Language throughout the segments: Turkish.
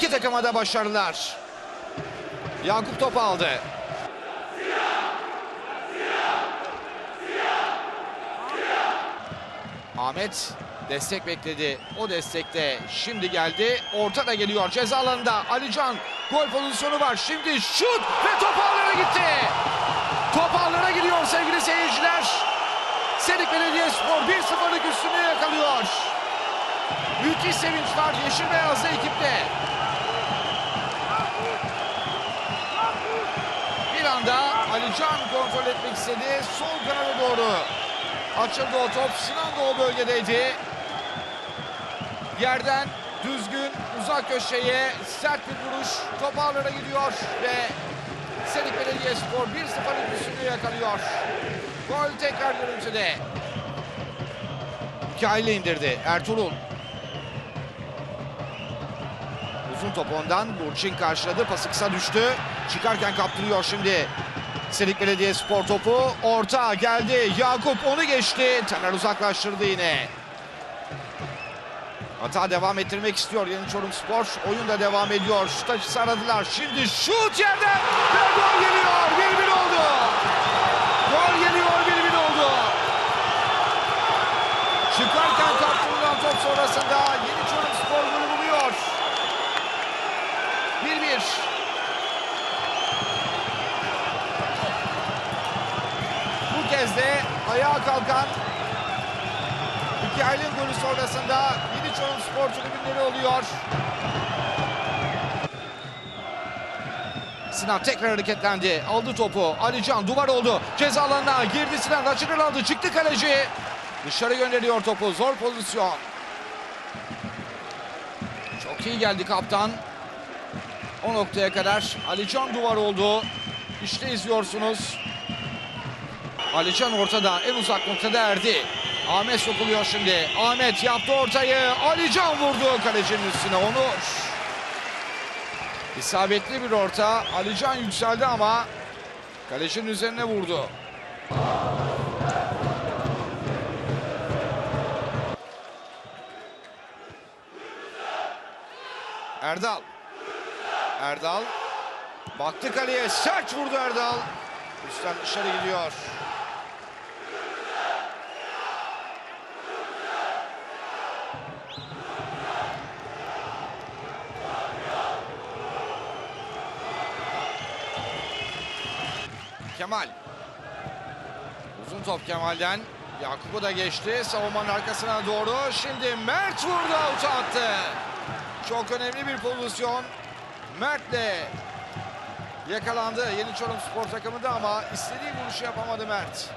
İki takıma da başarılar. Yakup topu aldı. Ahmet destek bekledi. O destekte şimdi geldi. Orta da geliyor ceza alanında. Alican gol pozisyonu var. Şimdi şut ve top ağlara gitti. Top ağlara gidiyor sevgili seyirciler. Sedik Belediyespor 1-0'lık üstünlüğü yakalıyor. Müthiş sevinç var yeşil beyazlı ekipte. Alican kontrol etmek istedi. Sol kanada doğru. Açıldı o top. Sinan da o bölgedeydi. Yerden düzgün uzak köşeye sert bir vuruş. Top ağlara gidiyor ve Sedik Belediyespor 1-0'lık üstünlüğü yakalıyor. Gol tekrar görüntüde. Mikail'e indirdi. Ertuğrul. Uzun top ondan. Burçin karşıladı. Pası kısa düştü. Çıkarken kaptırıyor şimdi. Sedik Belediyespor topu. Orta geldi. Yakup onu geçti. Taner uzaklaştırdı yine. Hata devam ettirmek istiyor Yeni Çorum Spor. Oyun da devam ediyor. Şut açısı aradılar. Şimdi şut yerden ve gol geliyor. 1-1 oldu. Gol geliyor 1-1 oldu. Çıkarken kaptırılan top sonrasında Yeni Çorum Spor golü buluyor. 1-1. Bu kez de ayağa kalkan Mikail'in golü sonrasında Yeni Çorum Spor tribünleri oluyor. Sinan tekrar hareketlendi. Aldı topu. Alican duvar oldu. Ceza alanına girdi Sinan. Açık aldı. Çıktı kaleci. Dışarı gönderiyor topu. Zor pozisyon. Çok iyi geldi kaptan. O noktaya kadar Alican duvar oldu. İşte izliyorsunuz. Alican ortada. En uzak noktada erdi. Ahmet sokuluyor şimdi. Ahmet yaptı ortayı. Alican vurdu kalecinin üstüne. Onur. İsabetli bir orta. Alican yükseldi ama kalecinin üzerine vurdu. Erdal. Erdal. Baktı kaleye. Sert vurdu Erdal. Üstten dışarı gidiyor. Kemal. Uzun top Kemal'den. Yakup'u da geçti. Savunmanın arkasına doğru. Şimdi Mert vurdu. Avuta attı. Çok önemli bir pozisyon. Mert'le yakalandı Yeni Çorum Spor takımında ama istediği vuruşu yapamadı Mert.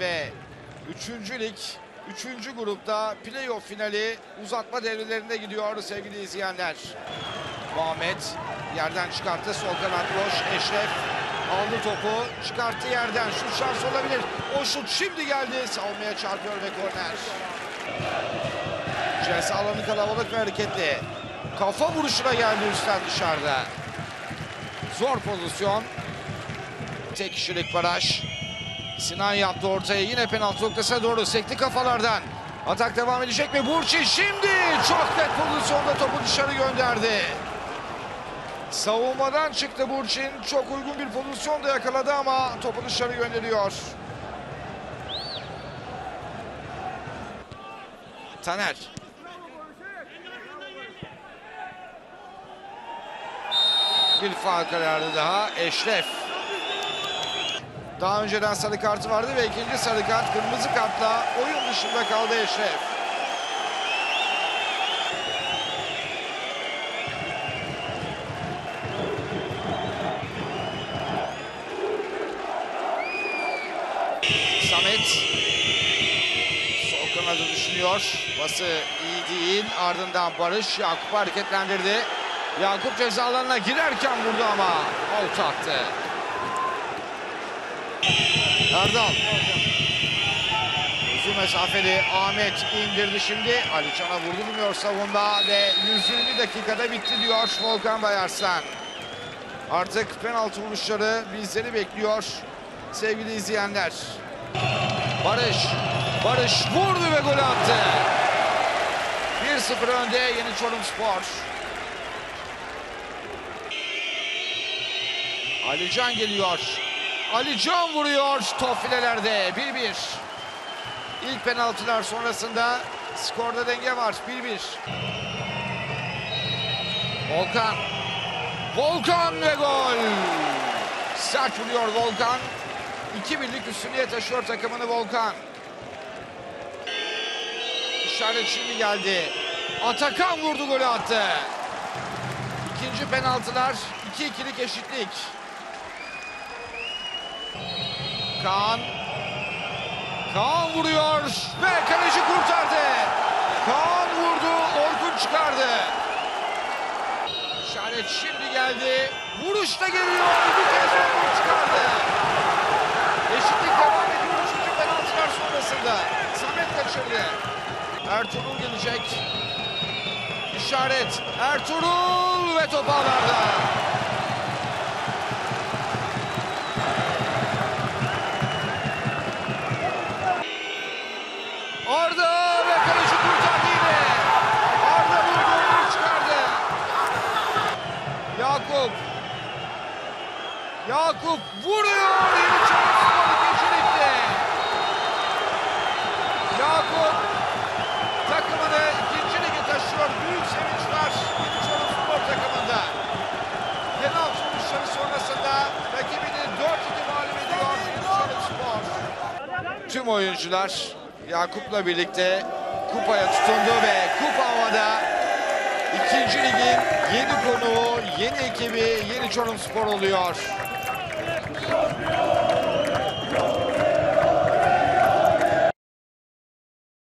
Ve üçüncü lig, üçüncü grupta playoff finali uzatma devrelerinde gidiyor sevgili izleyenler. Muhammed yerden çıkarttı. Sol kanat boş. Eşref aldı topu. Çıkarttı yerden. Şut şans olabilir. O şut şimdi geldi. Savunmaya çarpıyor ve korner. Ceza alanı kalabalık ve hareketli. Kafa vuruşuna geldi üstten dışarıda. Zor pozisyon. Tek kişilik baraj. Sinan yaptı ortaya. Yine penaltı noktasına doğru. Sekti kafalardan. Atak devam edecek mi? Burçin şimdi çok net pozisyonda topu dışarı gönderdi. Savunmadan çıktı Burçin. Çok uygun bir pozisyonda yakaladı ama topu dışarı gönderiyor. Taner. Bir faal kararı daha. Eşref. Daha önceden sarı kartı vardı ve ikinci sarı kart kırmızı kartla oyun dışında kaldı Eşref. Samet sol. Bası iyi değil. Ardından Barış Yakup hareketlendirdi. Yakup ceza alanına girerken vurdu ama out attı. Erdal. Uzun mesafeli Ahmet indirdi şimdi. Ali Can'a vurdu bilmiyor savunma ve 120 dakikada bitti diyor Volkan Bayarslan. Artık penaltı vuruşları bizleri bekliyor sevgili izleyenler. Barış. Barış vurdu ve gol attı. 1-0 önde Yeni Çorum Spor. Alican geliyor. Alican vuruyor top filelerde 1-1. İlk penaltılar sonrasında skorda denge var 1-1. Volkan. Volkan ve gol. Sert vuruyor Volkan. 2-1'lik üstünlüğe taşıyor takımını Volkan. İşaret şimdi geldi. Atakan vurdu golü attı. İkinci penaltılar 2-2'lik eşitlik. Kaan. Kaan vuruyor ve kaleci kurtardı. Kaan vurdu, Orkun çıkardı. İşaret şimdi geldi. Vuruş da geliyor. Bir kez Orkun çıkardı. Eşitlik devam ediyor üçüncü penaltılar sonrasında. Samet kaçırdı. Ertuğrul gelecek. İşaret Ertuğrul ve top ağlarda. Yakup. Yakup vuruyor. Yeni Çorumspor ikincilikte. Yakup takımını ikinci lige taşıyor. Büyük sevinç var Yeni Çorumspor takımında. Penaltı sonuçları sonrasında rakibini 4-2 mağlup ediyor Yeni Çorumspor. Tüm oyuncular Yakup'la birlikte kupaya tutundu ve kupa havada ikinci ligin Yeni konuğu, yeni ekibi, yeni Çorum Spor oluyor.